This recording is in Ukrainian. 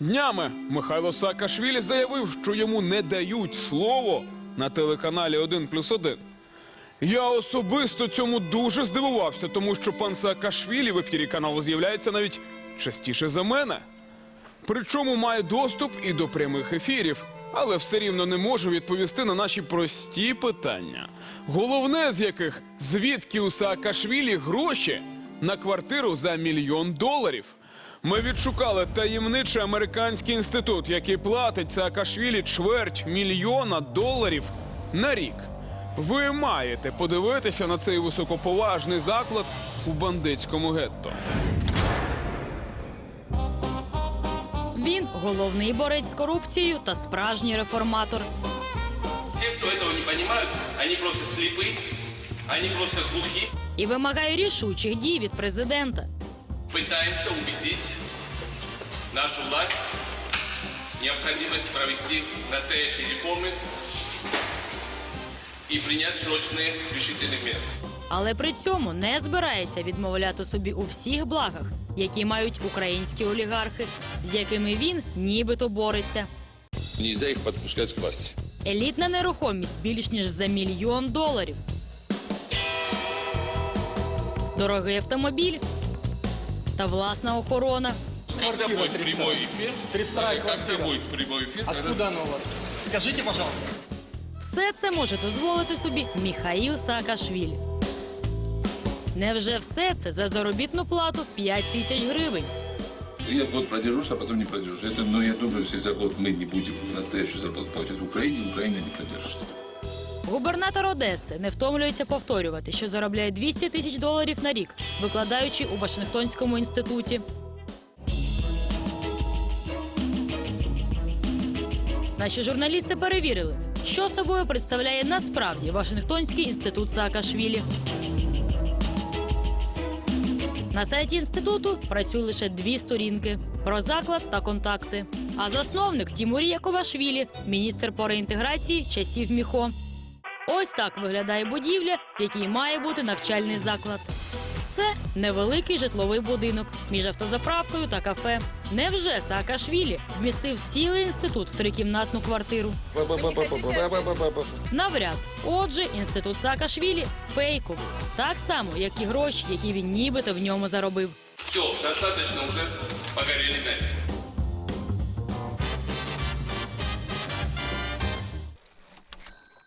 Днями Михайло Саакашвілі заявив, що йому не дають слово на телеканалі 1 плюс 1. Я особисто цьому дуже здивувався, тому що пан Саакашвілі в ефірі каналу з'являється навіть частіше за мене. Причому має доступ і до прямих ефірів, але все рівно не може відповісти на наші прості питання. Головне з яких звідки у Саакашвілі гроші на квартиру за мільйон доларів. Ми відшукали таємничий американський інститут, який платить Саакашвілі чверть мільйона доларів на рік. Ви маєте подивитися на цей високоповажний заклад у бандитському гетто. Він головний борець з корупцією та справжній реформатор. Те, кто этого не понимают, они просто слепы, они просто глухи. І вимагає рішучих дій від президента Пытаемся убедить нашу власть в необходимости провести настоящие реформы и принять срочные решительные меры. Але при цьому не збирається відмовляти собі у всіх благах, які мають українські олігархи, з якими він нібито бореться. Нельзя их подпускать к власти. Елітна нерухомість більш ніж за мільйон доларів. Дорогий автомобіль та власна охорона. Когда будет прямой эфир? 32 Когда квартира. будет прямой эфир? Откуда оно у вас? Скажите, пожалуйста. Все це може дозволити собі Міхаїл Саакашвілі. Невже все це за заробітну плату в 5 тисяч гривень? Я год продержусь, а потом не продержусь. Это, но я думаю, если за год мы не будем настоящую зарплату платить в Украине, Украина не продержится. Губернатор Одеси не втомлюється повторювати, що заробляє 200 тисяч доларів на рік, викладаючи у Вашингтонському інституті. Наші журналісти перевірили, що собою представляє насправді Вашингтонський інститут Саакашвілі. На сайті інституту працює лише дві сторінки про заклад та контакти. А засновник Тімурія Ковашвілі, міністр по реінтеграції часів Міхо. Ось так виглядає будівля, в якій має бути навчальний заклад. Це невеликий житловий будинок між автозаправкою та кафе. Невже Саакашвілі вмістив цілий інститут в трикімнатну квартиру? Навряд. Отже, інститут Саакашвілі фейковий, так само, як і гроші, які він нібито в ньому заробив. Все, достаточно уже погорели на.